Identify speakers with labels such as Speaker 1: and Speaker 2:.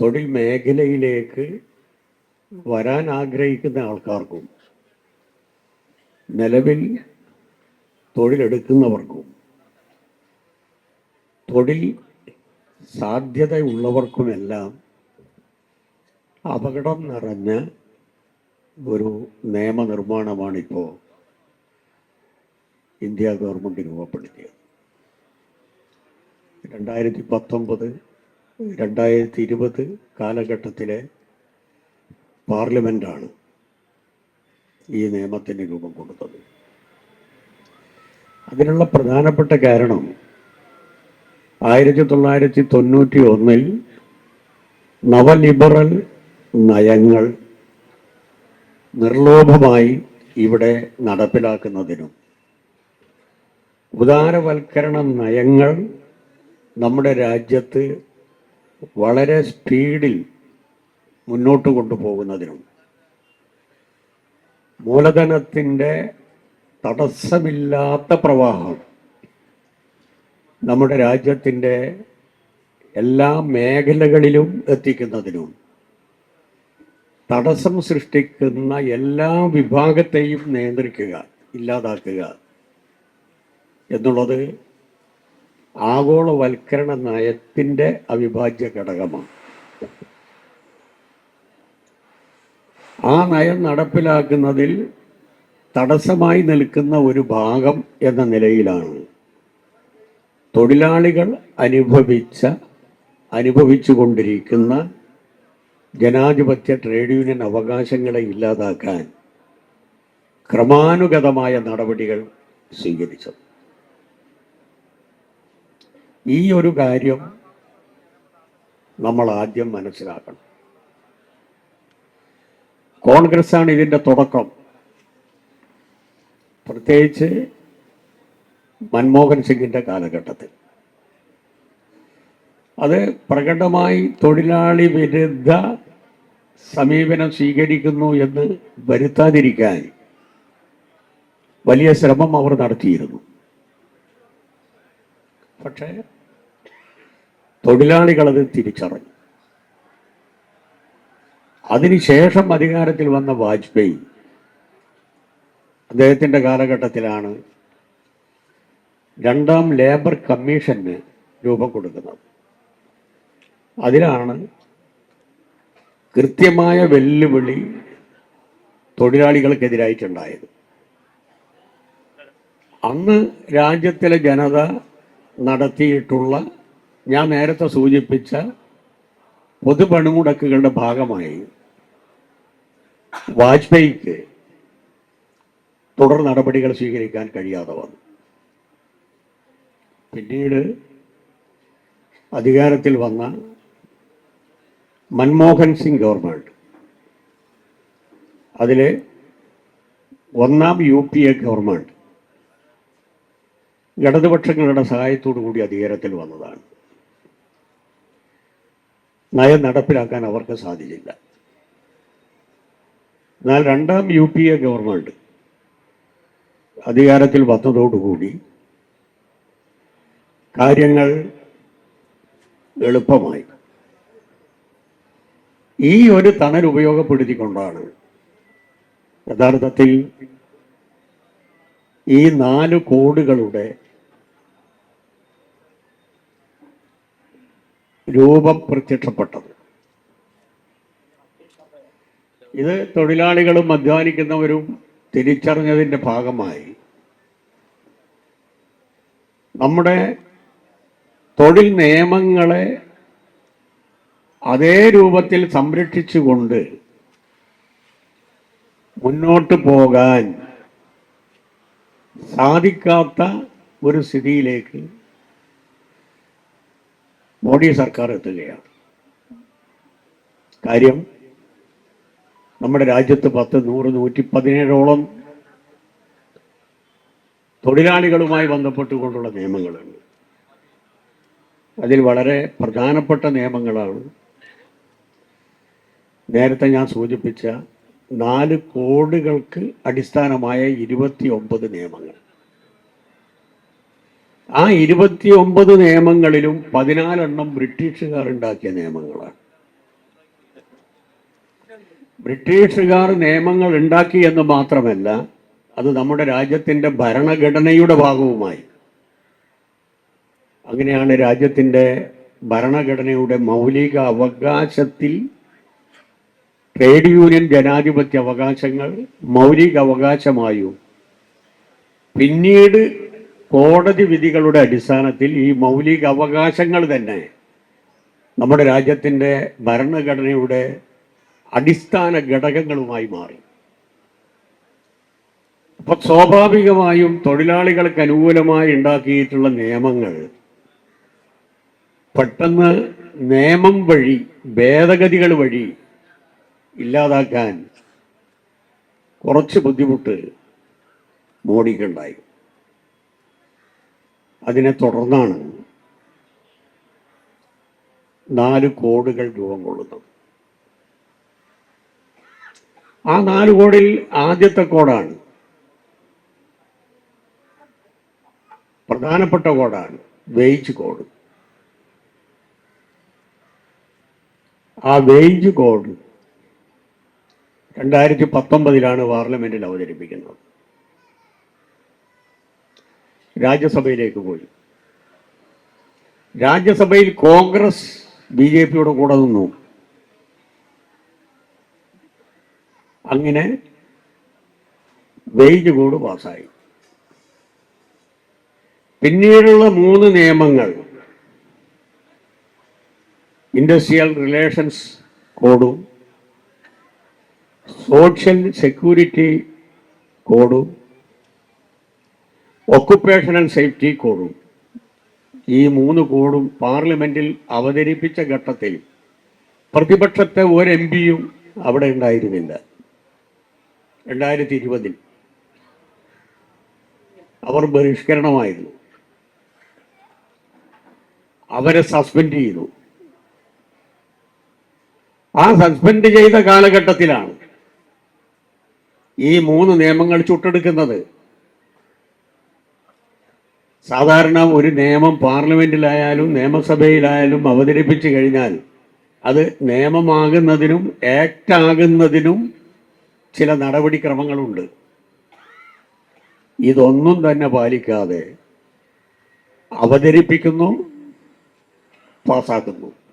Speaker 1: തൊഴിൽ മേഖലയിലേക്ക് വരാൻ ആഗ്രഹിക്കുന്ന ആൾക്കാർക്കും നിലവിൽ തൊഴിലെടുക്കുന്നവർക്കും തൊഴിൽ സാധ്യതയുള്ളവർക്കുമെല്ലാം അപകടം നിറഞ്ഞ ഒരു നിയമനിർമ്മാണമാണിപ്പോൾ ഇന്ത്യ ഗവൺമെന്റ് രൂപപ്പെടുത്തിയത്. രണ്ടായിരത്തി പത്തൊമ്പത് രണ്ടായിരത്തി ഇരുപത് കാലഘട്ടത്തിലെ പാർലമെന്റാണ് ഈ നിയമത്തിന് രൂപം കൊടുത്തത്. അതിനുള്ള പ്രധാനപ്പെട്ട കാരണം ആയിരത്തി തൊള്ളായിരത്തി തൊണ്ണൂറ്റി ഒന്നിൽ നവലിബറൽ നയങ്ങൾ നിർലോഭമായി ഇവിടെ നടപ്പിലാക്കുന്നതിനും ഉദാരവൽക്കരണ നയങ്ങൾ നമ്മുടെ രാജ്യത്ത് വളരെ സ്പീഡിൽ മുന്നോട്ട് കൊണ്ടുപോകുന്നതിനും മൂലധനത്തിന്റെ തടസ്സമില്ലാത്ത പ്രവാഹം നമ്മുടെ രാജ്യത്തിന്റെ എല്ലാ മേഖലകളിലും എത്തിക്കുന്നതിനും തടസ്സം സൃഷ്ടിക്കുന്ന എല്ലാ വിഭാഗത്തെയും നിയന്ത്രിക്കുക ഇല്ലാതാക്കുക എന്നുള്ളത് ആഗോളവൽക്കരണ നയത്തിന്റെ അവിഭാജ്യ ഘടകമാണ് ആ നയം നടപ്പിലാക്കുന്നതിൽ തടസ്സമായി നിൽക്കുന്ന ഒരു ഭാഗം എന്ന നിലയിലാണ്. തൊഴിലാളികൾ അനുഭവിച്ച അനുഭവിച്ചു കൊണ്ടിരിക്കുന്ന ജനാധിപത്യ ട്രേഡ് യൂണിയൻ അവകാശങ്ങളെ ഇല്ലാതാക്കാൻ ക്രമാനുഗതമായ നടപടികൾ സ്വീകരിച്ചത് ഈ ഒരു കാര്യം നമ്മൾ ആദ്യം മനസ്സിലാക്കണം. കോൺഗ്രസ് ആണ് ഇതിന്റെ തുടക്കം. പ്രത്യേകിച്ച് മൻമോഹൻ സിംഗിന്റെ കാലഘട്ടത്തിൽ. അത് പ്രകടമായി തൊഴിലാളി വിരുദ്ധ സമീപനം സ്വീകരിക്കുന്നു എന്ന് വരുത്താതിരിക്കാൻ വലിയ ശ്രമം അവർ നടത്തിയിരുന്നു. പക്ഷേ തൊഴിലാളികളത് തിരിച്ചറിഞ്ഞു. അതിനുശേഷം അധികാരത്തിൽ വന്ന വാജ്പേയി അദ്ദേഹത്തിന്റെ കാലഘട്ടത്തിലാണ് രണ്ടാം ലേബർ കമ്മീഷന് രൂപം കൊടുക്കുന്നത്. അതിലാണ് കൃത്യമായ വെല്ലുവിളി തൊഴിലാളികൾക്കെതിരായിട്ടുണ്ടായത്. അന്ന് രാജ്യത്തിലെ ജനത നടത്തിയിട്ടുള്ള ഞാൻ നേരത്തെ സൂചിപ്പിച്ച പൊതുപണിമുടക്കുകളുടെ ഭാഗമായി വാജ്പേയിക്ക് തുടർ നടപടികൾ സ്വീകരിക്കാൻ കഴിയാതെ വന്നു. പിന്നീട് അധികാരത്തിൽ വന്ന മൻമോഹൻ സിംഗ് ഗവൺമെന്റ് അതിലെ ഒന്നാം യു പി എ ഗവൺമെന്റ് ഇടതുപക്ഷങ്ങളുടെ സഹായത്തോടു കൂടി അധികാരത്തിൽ വന്നതാണ്. നയം നടപ്പിലാക്കാൻ അവർക്ക് സാധിച്ചില്ല. എന്നാൽ രണ്ടാം യു പി എ ഗവൺമെന്റ് അധികാരത്തിൽ വന്നതോടുകൂടി കാര്യങ്ങൾ എളുപ്പമായി. ഈ ഒരു തണൽ ഉപയോഗപ്പെടുത്തിക്കൊണ്ടാണ് യഥാർത്ഥത്തിൽ ഈ നാല് കോടുകളുടെ രൂപം പ്രത്യക്ഷപ്പെട്ടത്. ഇത് തൊഴിലാളികളും അധ്വാനിക്കുന്നവരും തിരിച്ചറിഞ്ഞതിന്റെ ഭാഗമായി. നമ്മുടെ തൊഴിൽ നിയമങ്ങളെ അതേ രൂപത്തിൽ സംരക്ഷിച്ചുകൊണ്ട് മുന്നോട്ട് പോകാൻ സാധിക്കാത്ത ഒരു സ്ഥിതിയിലേക്ക് മോഡി സർക്കാർ എത്തുകയാണ്. കാര്യം നമ്മുടെ രാജ്യത്ത് പത്ത് നൂറ് നൂറ്റി പതിനേഴോളം തൊഴിലാളികളുമായി ബന്ധപ്പെട്ടുകൊണ്ടുള്ള നിയമങ്ങളുണ്ട്. അതിൽ വളരെ പ്രധാനപ്പെട്ട നിയമങ്ങളാണ്. നേരത്തെ ഞാൻ സൂചിപ്പിച്ച നാല് കോഡുകൾക്ക് അടിസ്ഥാനമായ ഇരുപത്തി ഒമ്പത് നിയമങ്ങൾ. ആ ഇരുപത്തി ഒമ്പത് നിയമങ്ങളിലും പതിനാലെണ്ണം ബ്രിട്ടീഷുകാർ ഉണ്ടാക്കിയ നിയമങ്ങളാണ്. ബ്രിട്ടീഷുകാർ നിയമങ്ങൾ ഉണ്ടാക്കി എന്ന് മാത്രമല്ല അത് നമ്മുടെ രാജ്യത്തിന്റെ ഭരണഘടനയുടെ ഭാഗവുമായി. അങ്ങനെയാണ് രാജ്യത്തിന്റെ ഭരണഘടനയുടെ മൗലിക അവകാശത്തിൽ ട്രേഡ് യൂണിയൻ ജനാധിപത്യ അവകാശങ്ങൾ മൗലിക അവകാശമായും പിന്നീട് കോടതി വിധികളുടെ അടിസ്ഥാനത്തിൽ ഈ മൗലിക അവകാശങ്ങൾ തന്നെ നമ്മുടെ രാജ്യത്തിന്റെ ഭരണഘടനയുടെ അടിസ്ഥാന ഘടകങ്ങളുമായി മാറി. അപ്പൊ സ്വാഭാവികമായും തൊഴിലാളികൾക്ക് അനുകൂലമായി ഉണ്ടാക്കിയിട്ടുള്ള നിയമങ്ങൾ പെട്ടെന്ന് നിയമം വഴി ഭേദഗതികൾ വഴി ഇല്ലാതാക്കാൻ കുറച്ച് ബുദ്ധിമുട്ട് മോഡിക്കുണ്ടായി. അതിനെ തുടർന്നാണ് നാല് കോടുകൾ രൂപം കൊള്ളുന്നത്. ആ നാല് കോടിൽ ആദ്യത്തെ കോടാണ്. പ്രധാനപ്പെട്ട കോടാണ് വേജ് കോഡ്. ആ വേജ് കോഡ് രണ്ടായിരത്തി പത്തൊമ്പതിലാണ് പാർലമെന്റിൽ അവതരിപ്പിക്കുന്നത്. രാജ്യസഭയിലേക്ക് പോയി. രാജ്യസഭയിൽ കോൺഗ്രസ് ബി ജെ പിയുടെ കൂടെ നിന്നു. അങ്ങനെ വേജ് കോഡ് പാസ്സായി. പിന്നീടുള്ള മൂന്ന് നിയമങ്ങൾ ഇൻഡസ്ട്രിയൽ റിലേഷൻസ് കോഡും സോഷ്യൽ സെക്യൂരിറ്റി കോഡും ഒക്കുപ്പേഷണൽ സേഫ്റ്റി കോഡും ഈ മൂന്ന് കോഡും പാർലമെന്റിൽ അവതരിപ്പിച്ച ഘട്ടത്തിൽ പ്രതിപക്ഷത്തെ ഒരു എം പിയും അവിടെ ഉണ്ടായിരുന്നില്ല. രണ്ടായിരത്തി ഇരുപതിൽ അവർ ബഹിഷ്കരണമായിരുന്നു. അവരെ സസ്പെൻഡ് ചെയ്തു. ആ സസ്പെൻഡ് ചെയ്ത കാലഘട്ടത്തിലാണ് ഈ മൂന്ന് നിയമങ്ങൾ ചുട്ടെടുക്കുന്നത്. സാധാരണ ഒരു നിയമം പാർലമെന്റിലായാലും നിയമസഭയിലായാലും അവതരിപ്പിച്ചു കഴിഞ്ഞാൽ അത് നിയമമാകുന്നതിനും ആക്ട് ആകുന്നതിനും ചില നടപടിക്രമങ്ങളുണ്ട്. ഇതൊന്നും തന്നെ പാലിക്കാതെ അവതരിപ്പിക്കുന്നു പാസ്സാക്കുന്നു